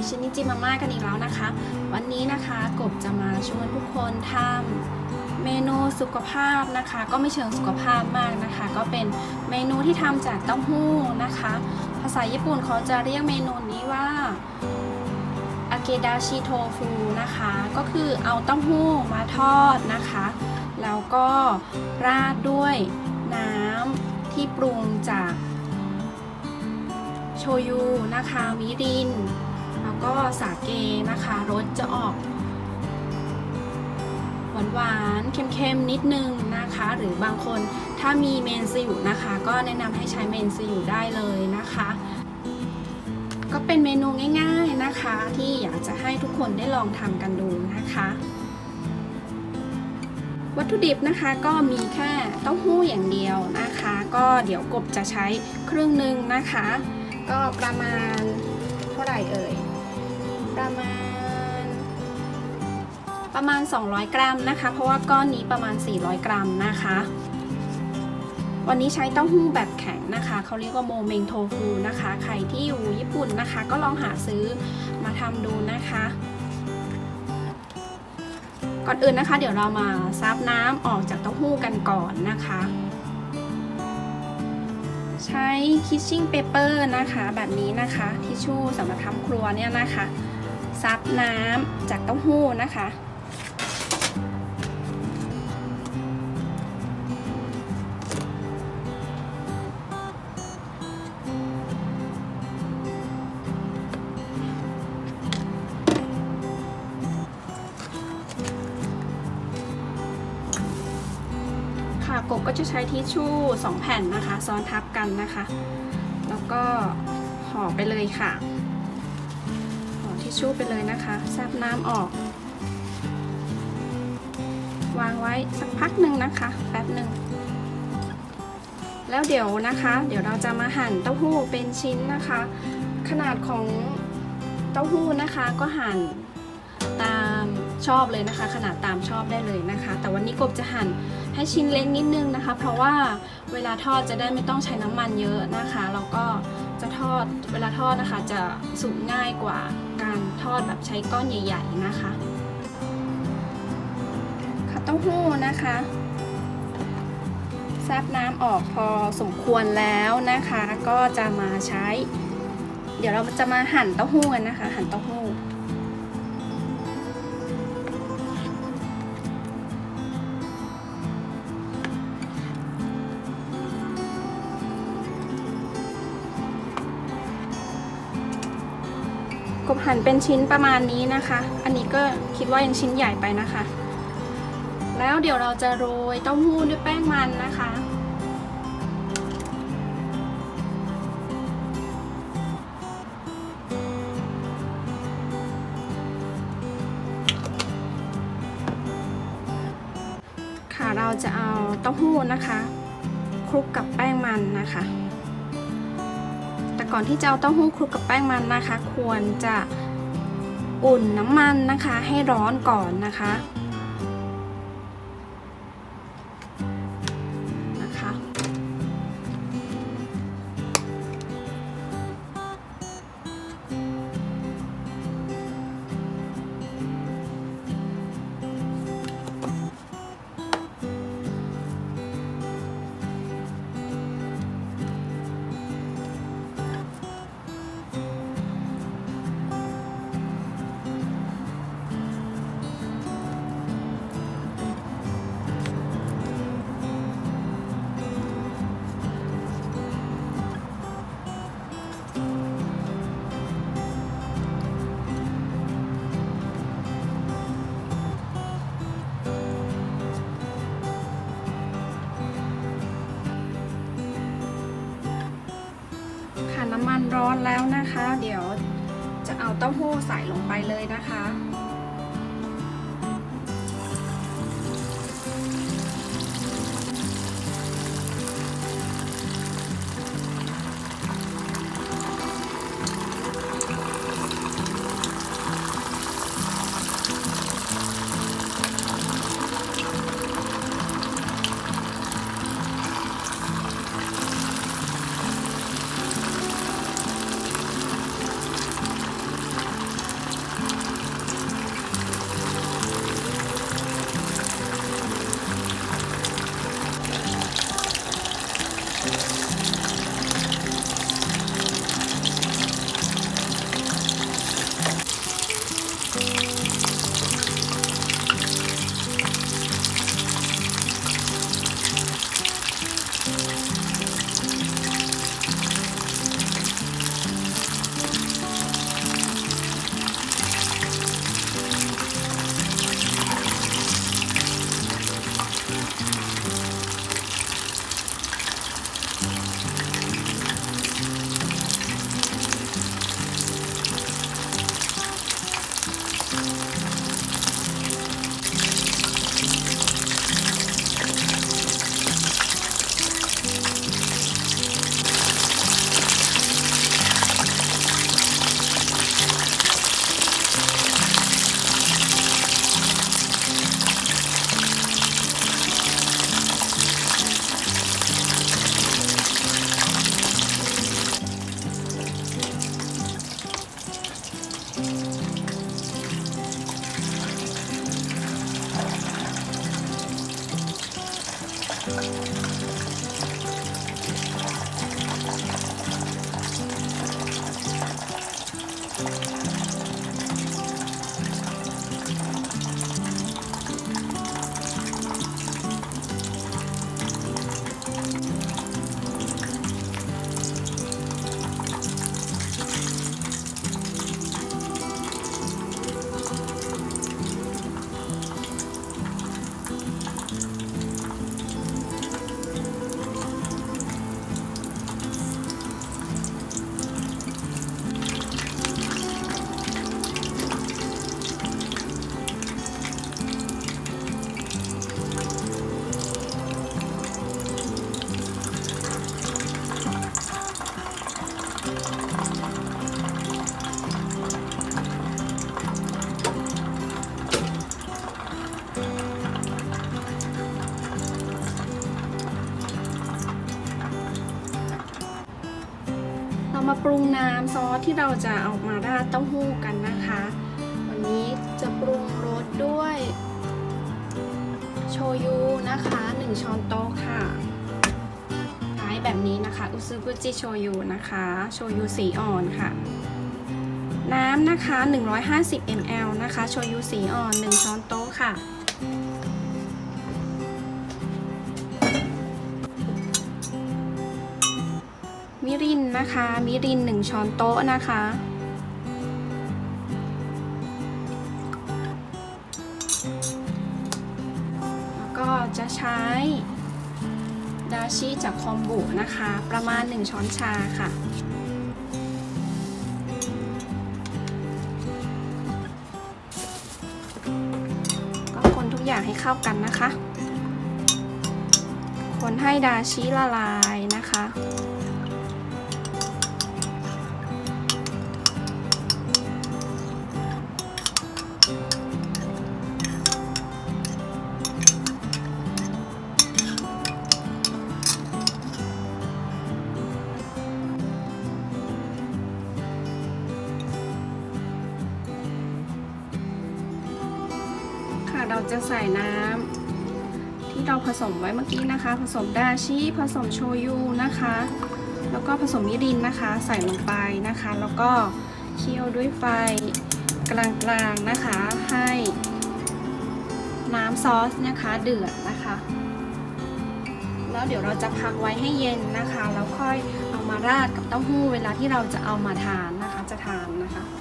ยชินิจิมาม่ากันอีกแล้วนะคะ วันนี้นะคะกบจะมาชวนทุกคนทำเมนูสุขภาพนะคะ ก็ไม่เชิงสุขภาพมากนะคะ ก็เป็นเมนูที่ทำจากเต้าหู้นะคะ ภาษาญี่ปุ่นเขาจะเรียกเมนูนี้ว่าอาเกดาชิโทฟูนะคะ ก็คือเอาเต้าหู้มาทอดนะคะ แล้วก็ราดด้วยน้ำที่ปรุงจาก โชยุนะคะมิริน แล้วก็สาเกนะคะรสจะออก หวานๆเค็มๆนิดนึงนะคะ หรือบางคนถ้ามีเมนซิลนะคะ ก็แนะนำให้ใช้เมนซิลได้เลยนะคะ ก็เป็นเมนูง่ายๆนะคะ ที่อยากจะให้ทุกคนได้ลองทำกันดูนะคะวัตถุดิบนะคะก็มีแค่เต้าหู้อย่างเดียวนะคะ ก็เดี๋ยวกบจะใช้ครึ่งหนึ่งนะคะ ก็ประมาณเท่าไหร่เอ่ย ประมาณ ประมาณ 200 กรัมนะคะ เพราะว่าก้อนนี้ประมาณ 400 กรัมนะคะ วันนี้ใช้เต้าหู้แบบแข็งนะคะ เขาเรียกว่าโมเมงโทฟูนะคะ ใครที่อยู่ญี่ปุ่นนะคะ ก็ลองหาซื้อมาทำดูนะคะ ก่อนอื่นนะคะ เดี๋ยวเรามาซับน้ำออกจากเต้าหู้กันก่อนนะคะ ใช้คิชชิ่งเปเปอร์นะคะแบบนี้นะคะทิชชู่สำหรับทำครัวเนี่ยนะคะซับน้ำจากเต้าหู้นะคะ ค่ะกบก็จะใช้ทิชชู่2แผ่นนะคะซ้อนทับ กันนะคะ แล้วก็ห่อไปเลยค่ะห่อทิชชู่ไปเลยนะคะซับน้ำออก วางไว้สักพักหนึ่งนะคะแป๊บหนึ่งแล้วเดี๋ยวนะคะ เดี๋ยวเราจะมาหั่นเต้าหู้เป็นชิ้นนะคะ ขนาดของเต้าหู้นะคะก็หั่น ชอบเลยนะคะ ขนาดตามชอบได้เลยนะคะ แต่วันนี้กบจะหั่นให้ชิ้นเล็กนิดนึงนะคะ เพราะว่าเวลาทอดจะได้ไม่ต้องใช้น้ำมันเยอะนะคะแล้วก็จะทอดเวลาทอดนะคะจะสุกง่ายกว่าการทอดแบบใช้ก้อนใหญ่ ๆนะคะข้าวเต้าหู้นะคะแซบน้ำออกพอสมควรแล้วนะคะ ก็จะมาใช้ เดี๋ยวเราจะมาหั่นเต้าหู้กันนะคะ หั่นเต้าหู้ หั่นเป็นชิ้นประมาณนี้นะคะ อันนี้ก็คิดว่ายังชิ้นใหญ่ไปนะคะ แล้วเดี๋ยวเราจะโรยเต้าหู้ด้วยแป้งมันนะคะค่ะเราจะเอาเต้าหู้นะคะ คลุกกับแป้งมันนะคะ ก่อนที่จะเอาเต้าหู้คลุกกับแป้งมันนะคะ ควรจะอุ่นน้ำมันนะคะ ให้ร้อนก่อนนะคะนะคะ น้ำมันร้อนแล้วนะคะ เดี๋ยวจะเอาเต้าหู้ใส่ลงไปเลยนะคะ น้ำซอสที่เราจะเอามาราดเต้าหู้กันนะคะ วันนี้จะปรุงรสด้วย โชยุนะคะ 1 ช้อนโต๊ะค่ะใช้แบบนี้นะคะ อุซุกุจิโชยุนะคะ โชยุสีอ่อนค่ะ น้ำนะคะ 150 ml นะคะ โชยุสีอ่อน 1 ช้อนโต๊ะค่ะ มิรินนะคะ มิริน1ช้อนโต๊ะนะคะ แล้วก็จะใช้ดาชิจากคอมบุนะคะ ประมาณ 1 ช้อนชาค่ะ ก็คนทุกอย่างให้เข้ากันนะคะ คนให้ดาชิละลายนะคะ จะใส่น้ำที่เราผสมไว้เมื่อกี้นะคะ ผสมดาชิผสมโชยุนะคะ แล้วก็ผสมมิรินนะคะ ใส่ลงไปนะคะ แล้วก็เคี่ยวด้วยไฟกลางๆนะคะ ให้น้ำซอสนะคะเดือดนะคะ แล้วเดี๋ยวเราจะพักไว้ให้เย็นนะคะ แล้วค่อยเอามาราดกับเต้าหู้เวลาที่เราจะเอามาทานนะคะจะทานนะคะค่ะ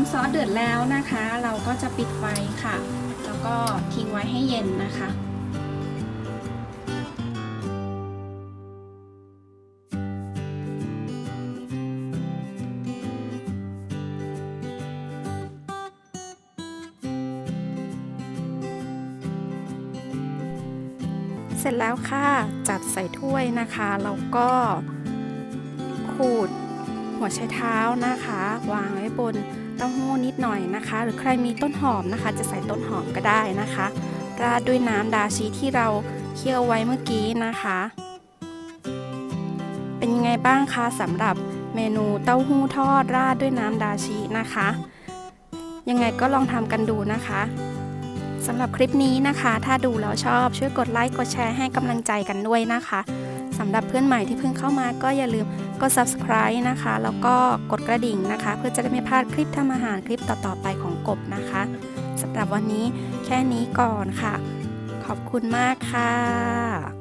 น้ำซอสเดือดแล้วนะคะ เราก็จะปิดไฟค่ะ แล้วก็ทิ้งไว้ให้เย็นนะคะ เสร็จแล้วค่ะ จัดใส่ถ้วยนะคะ แล้วก็ขูดหัวไชเท้านะคะ วางไว้บน เต้าหู้นิดหน่อยนะคะ หรือใครมีต้นหอมนะคะ จะใส่ต้นหอมก็ได้นะคะ ราดด้วยน้ำดาชีที่เราเคี่ยวไว้เมื่อกี้นะคะ เป็นยังไงบ้างคะสำหรับเมนูเต้าหู้ทอดราดด้วยน้ำดาชีนะคะ ยังไงก็ลองทำกันดูนะคะสำหรับคลิปนี้นะคะ ถ้าดูแล้วชอบช่วยกดไลค์กดแชร์ให้กำลังใจกันด้วยนะคะสำหรับเพื่อนใหม่ที่เพิ่งเข้ามาก็อย่าลืม กด subscribe นะคะ แล้วก็กดกระดิ่งนะคะ เพื่อจะได้ไม่พลาดคลิปทำอาหารคลิปต่อๆไปของกบนะคะสำหรับวันนี้แค่นี้ก่อนค่ะ ขอบคุณมากค่ะ